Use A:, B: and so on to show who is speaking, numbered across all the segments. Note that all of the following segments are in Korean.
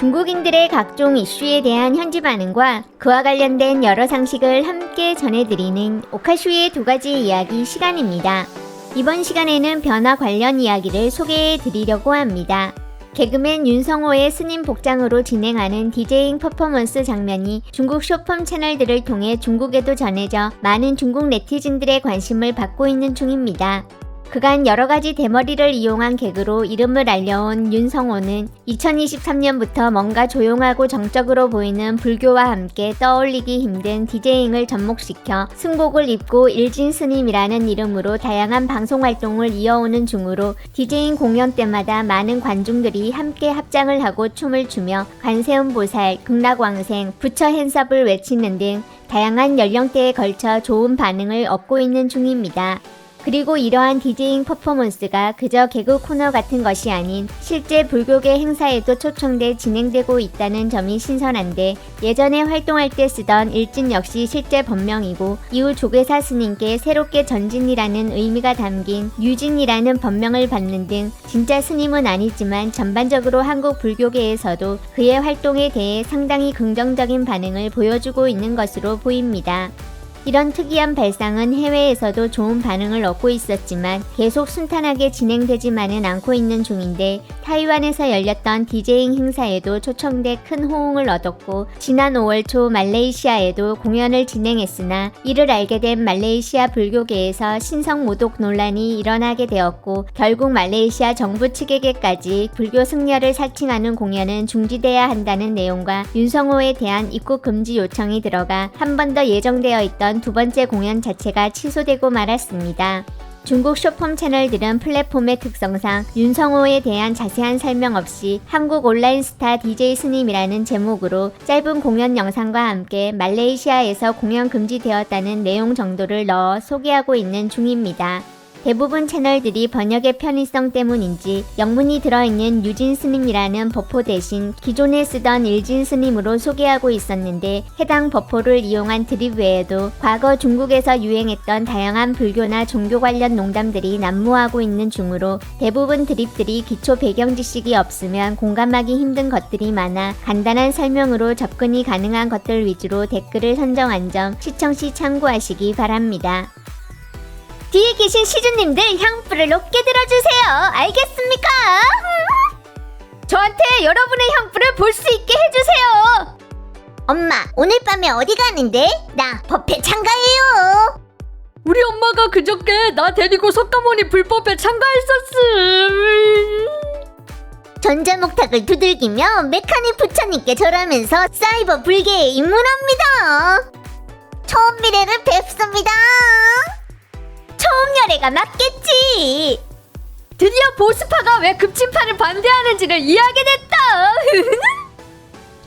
A: 중국인들의 각종 이슈에 대한 현지 반응과 그와 관련된 여러 상식을 함께 전해드리는 오카슈의 두 가지 이야기 시간입니다. 이번 시간에는 변화 관련 이야기를 소개해 드리려고 합니다. 개그맨 윤성호의 스님 복장으로 진행하는 디제잉 퍼포먼스 장면이 중국 쇼폼 채널들을 통해 중국에도 전해져 많은 중국 네티즌들의 관심을 받고 있는 중입니다. 그간 여러 가지 대머리를 이용한 개그로 이름을 알려온 윤성호는 2023년부터 뭔가 조용하고 정적으로 보이는 불교와 함께 떠올리기 힘든 디제잉을 접목시켜 승복을 입고 일진 스님이라는 이름으로 다양한 방송 활동을 이어오는 중으로 디제잉 공연 때마다 많은 관중들이 함께 합장을 하고 춤을 추며 관세음 보살, 극락왕생, 부처 핸섭을 외치는 등 다양한 연령대에 걸쳐 좋은 반응을 얻고 있는 중입니다. 그리고 이러한 디제잉 퍼포먼스가 그저 개그 코너 같은 것이 아닌 실제 불교계 행사에도 초청돼 진행되고 있다는 점이 신선한데 예전에 활동할 때 쓰던 일진 역시 실제 법명이고 이후 조계사 스님께 새롭게 전진이라는 의미가 담긴 유진이라는 법명을 받는 등 진짜 스님은 아니지만 전반적으로 한국 불교계에서도 그의 활동에 대해 상당히 긍정적인 반응을 보여주고 있는 것으로 보입니다. 이런 특이한 발상은 해외에서도 좋은 반응을 얻고 있었지만 계속 순탄하게 진행되지만은 않고 있는 중인데 타이완에서 열렸던 디제잉 행사에도 초청돼 큰 호응을 얻었고 지난 5월 초 말레이시아에도 공연을 진행했으나 이를 알게 된 말레이시아 불교계에서 신성 모독 논란이 일어나게 되었고 결국 말레이시아 정부 측에게까지 불교 승려를 사칭하는 공연은 중지돼야 한다는 내용과 윤성호에 대한 입국 금지 요청이 들어가 한 번 더 예정되어 있던 두 번째 공연 자체가 취소되고 말았습니다. 중국 쇼폼 채널들은 플랫폼의 특성상 윤성호에 대한 자세한 설명 없이 한국 온라인 스타 DJ 스님이라는 제목으로 짧은 공연 영상과 함께 말레이시아에서 공연 금지되었다는 내용 정도를 넣어 소개하고 있는 중입니다. 대부분 채널들이 번역의 편의성 때문인지 영문이 들어있는 유진 스님이라는 버포 대신 기존에 쓰던 일진 스님으로 소개하고 있었는데 해당 버포를 이용한 드립 외에도 과거 중국에서 유행했던 다양한 불교나 종교 관련 농담들이 난무하고 있는 중으로 대부분 드립들이 기초 배경 지식이 없으면 공감하기 힘든 것들이 많아 간단한 설명으로 접근이 가능한 것들 위주로 댓글을 선정한 점 시청 시 참고하시기 바랍니다. 뒤에 계신 시주님들 향불을 높게 들어주세요. 알겠습니까? 저한테 여러분의 향불을 볼 수 있게 해주세요. 엄마, 오늘 밤에 어디 가는데? 나 법회 참가해요.
B: 우리 엄마가 그저께 나 데리고 석가모니 불법에 참가했었음.
A: 전자목탁을 두들기며 메카닉 부처님께 절하면서 사이버 불계에 입문합니다. 처음 미래를 뵙습니다. 열애가 맞겠지.
B: 드디어 보스파가 왜 급진파를 반대하는지를 이해하게 됐다.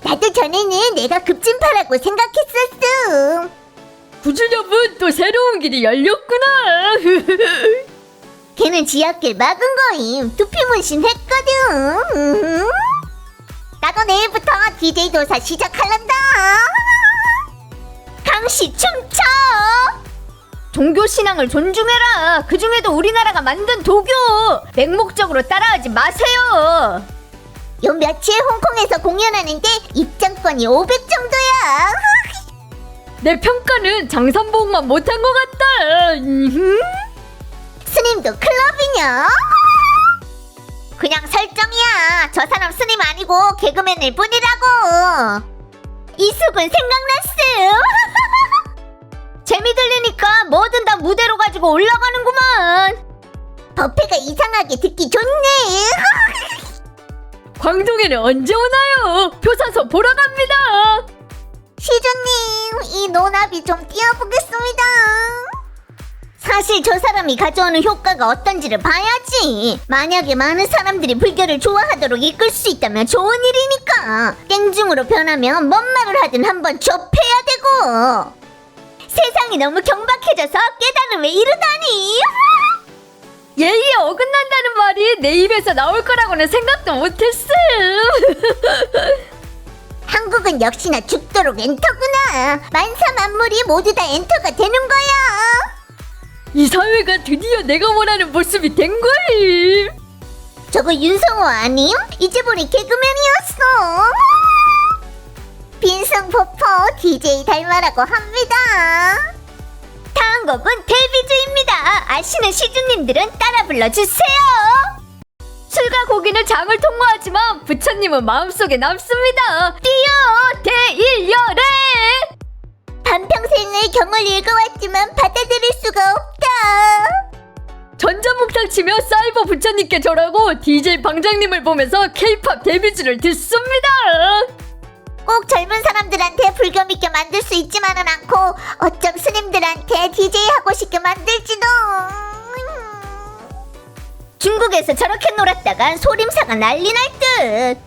A: 나도 전에는 내가 급진파라고 생각했었음.
B: 구주녀분 또 새로운 길이 열렸구나.
A: 걔는 지하길 막은 거임. 두피 문신 했거든. 나도 내일부터 DJ 도사 시작할란다. 강씨 춤춰. 종교 신앙을 존중해라. 그 중에도 우리나라가 만든 도교. 맹목적으로 따라하지 마세요. 요 며칠 홍콩에서 공연하는데 입장권이 500 정도야.
B: 내 평가는 장산보험만 못한 것 같다. 음흠.
A: 스님도 클럽이냐? 그냥 설정이야. 저 사람 스님 아니고 개그맨일 뿐이라고. 이숙은 생각났음. 재미 들리니까 뭐든 다 무대로 가지고 올라가는구만. 버페가 이상하게 듣기 좋네.
B: 광동에는 언제 오나요? 표사서 보러 갑니다.
A: 시주님, 이 논합이 좀 띄워보겠습니다. 사실 저 사람이 가져오는 효과가 어떤지를 봐야지. 만약에 많은 사람들이 불교를 좋아하도록 이끌 수 있다면 좋은 일이니까. 땡중으로 변하면 뭔 말을 하든 한번 접해야 되고. 세상이 너무 경박해져서 깨달음 왜 이러다니?
B: 예의에 어긋난다는 말이 내 입에서 나올 거라고는 생각도 못했음.
A: 한국은 역시나 죽도록 엔터구나. 만사 만물이 모두 다 엔터가 되는 거야.
B: 이 사회가 드디어 내가 원하는 모습이 된 거임.
C: 저거 윤성호 아님? 이제 보니 개그맨이었어. 빈승포포 DJ 닮아라고 합니다. 다음 곡은 데뷔주입니다. 아시는 시주님들은 따라 불러주세요.
B: 술과 고기는 장을 통과하지만 부처님은 마음속에 남습니다. 뛰어 대일열애.
C: 반평생을 경을 읽어왔지만 받아들일 수가 없다.
B: 전자목탁 치며 사이버 부처님께 절하고 DJ 방장님을 보면서 케이팝 데뷔주를 듣습니다.
C: 꼭 젊은 사람들한테 불교 믿게 만들 수 있지만은 않고 어쩜 스님들한테 DJ 하고 싶게 만들지도. 중국에서 저렇게 놀았다간 소림사가 난리 날 듯.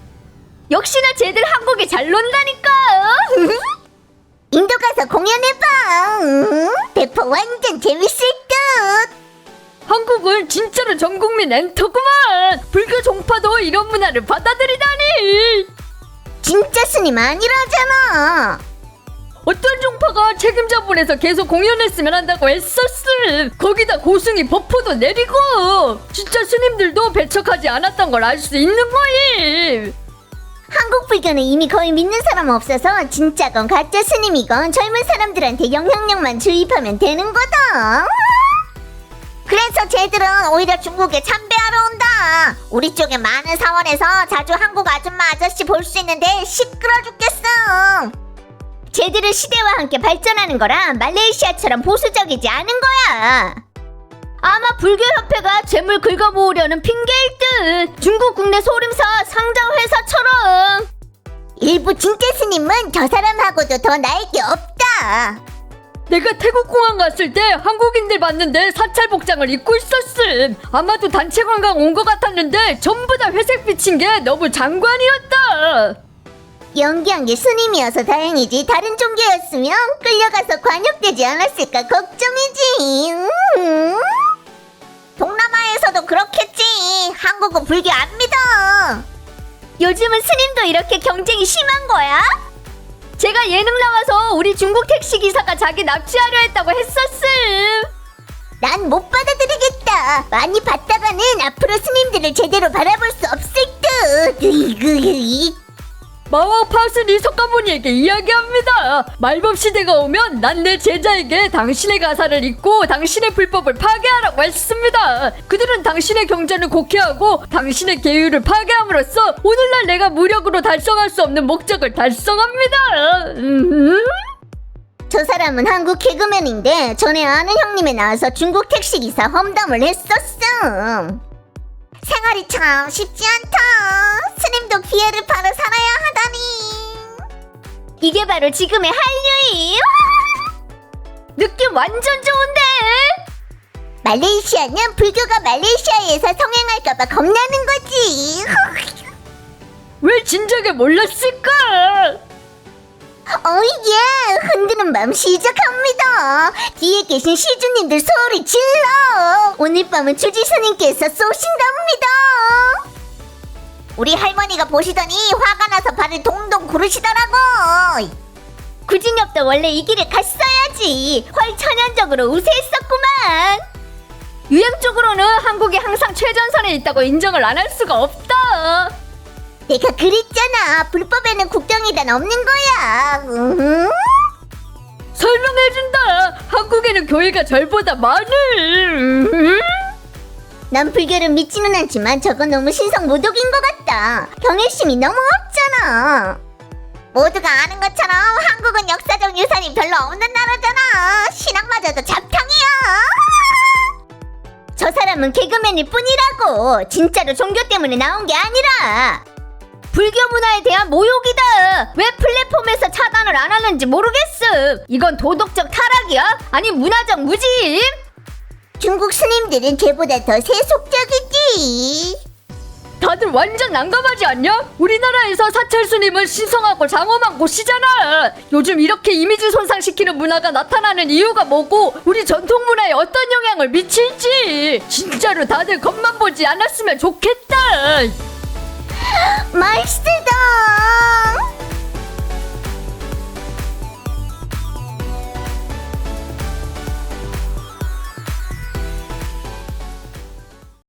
B: 역시나 쟤들 한국이 잘 논다니까.
C: 인도 가서 공연해봐. 응? 대포 완전 재밌을 듯.
B: 한국은 진짜로 전국민 엔터구만. 불교 종파도 이런 문화를 받아들이다니.
C: 진짜 스님 아니라잖아.
B: 어떤 종파가 책임자분에서 계속 공연했으면 한다고 했었음. 거기다 고승이 버프도 내리고 진짜 스님들도 배척하지 않았던 걸 알 수 있는 거임.
C: 한국 불교는 이미 거의 믿는 사람 없어서 진짜건 가짜 스님이건 젊은 사람들한테 영향력만 주입하면 되는 거다. 그래서 쟤들은 오히려 중국에 참배하러 온다. 우리 쪽에 많은 사원에서 자주 한국 아줌마 아저씨 볼 수 있는데 시끄러 죽겠어. 쟤들은 시대와 함께 발전하는 거라 말레이시아처럼 보수적이지 않은 거야.
B: 아마 불교협회가 재물 긁어모으려는 핑계일 듯. 중국 국내 소림사 상장 회사처럼.
C: 일부 진짜 스님은 저 사람하고도 더 나을 게 없다.
B: 내가 태국 공항 갔을 때 한국인들 봤는데 사찰 복장을 입고 있었음. 아마도 단체 관광 온 것 같았는데 전부 다 회색 비친 게 너무 장관이었다.
C: 연기한 게 스님이어서 다행이지 다른 종교였으면 끌려가서 관역되지 않았을까 걱정이지 음. 동남아에서도 그렇겠지 한국은 불교 안 믿어 요즘은 스님도 이렇게 경쟁이 심한 거야?
B: 제가 예능 나와서 우리 중국 택시 기사가 자기 납치하려 했다고 했었음.
C: 난 못 받아들이겠다 많이 봤다가는 앞으로 스님들을 제대로 바라볼 수 없을 듯 으이그,
B: 마와 파스리 석가모니에게 이야기합니다. 말법 시대가 오면 난 내 제자에게 당신의 가사를 읽고 당신의 불법을 파괴하라고 했습니다. 그들은 당신의 경전을 곡해하고 당신의 계율을 파괴함으로써 오늘날 내가 무력으로 달성할 수 없는 목적을 달성합니다. 음.
C: 저 사람은 한국 개그맨인데 전에 아는 형님에 나와서 중국 택시기사 험담을 했었음. 생활이 참 쉽지 않다. 스님도 기회를 바로 살아야 하다니. 이게 바로 지금의 한류임.
B: 느낌 완전 좋은데?
C: 말레이시아는 불교가 말레이시아에서 성행할까봐 겁나는 거지.
B: 왜 진작에 몰랐을까?
C: 어예 흔드는 마음 시작합니다. 뒤에 계신 시주님들 소리 질러. 오늘 밤은 주지 스님께서 쏘신답니다. 우리 할머니가 보시더니 화가 나서 발을 동동 구르시더라고. 구진엽도 원래 이 길을 갔어야지. 헐천연적으로 우세했었구만.
B: 유행 쪽으로는 한국이 항상 최전선에 있다고 인정을 안 할 수가 없다.
C: 내가 그랬잖아 불법에는 국경이란 없는 거야.
B: 설명해준다. 한국에는 교회가 절보다 많을. 음.
C: 난 불교를 믿지는 않지만 저건 너무 신성 모독인 것 같다. 경외심이 너무 없잖아. 모두가 아는 것처럼 한국은 역사적 유산이 별로 없는 나라잖아. 신앙마저도 잡탕이야. 저 사람은 개그맨일 뿐이라고. 진짜로 종교 때문에 나온 게 아니라.
B: 불교 문화에 대한 모욕이다. 왜 플랫폼에서 차단을 안 하는지 모르겠음. 이건 도덕적 타락이야? 아니 문화적 무지임?
C: 중국 스님들은 걔보다 더 세속적이지.
B: 다들 완전 난감하지 않냐? 우리나라에서 사찰스님은 신성하고 장엄한 곳이잖아. 요즘 이렇게 이미지 손상시키는 문화가 나타나는 이유가 뭐고 우리 전통 문화에 어떤 영향을 미칠지 진짜로 다들 겉만 보지 않았으면 좋겠다.
C: 맛있다.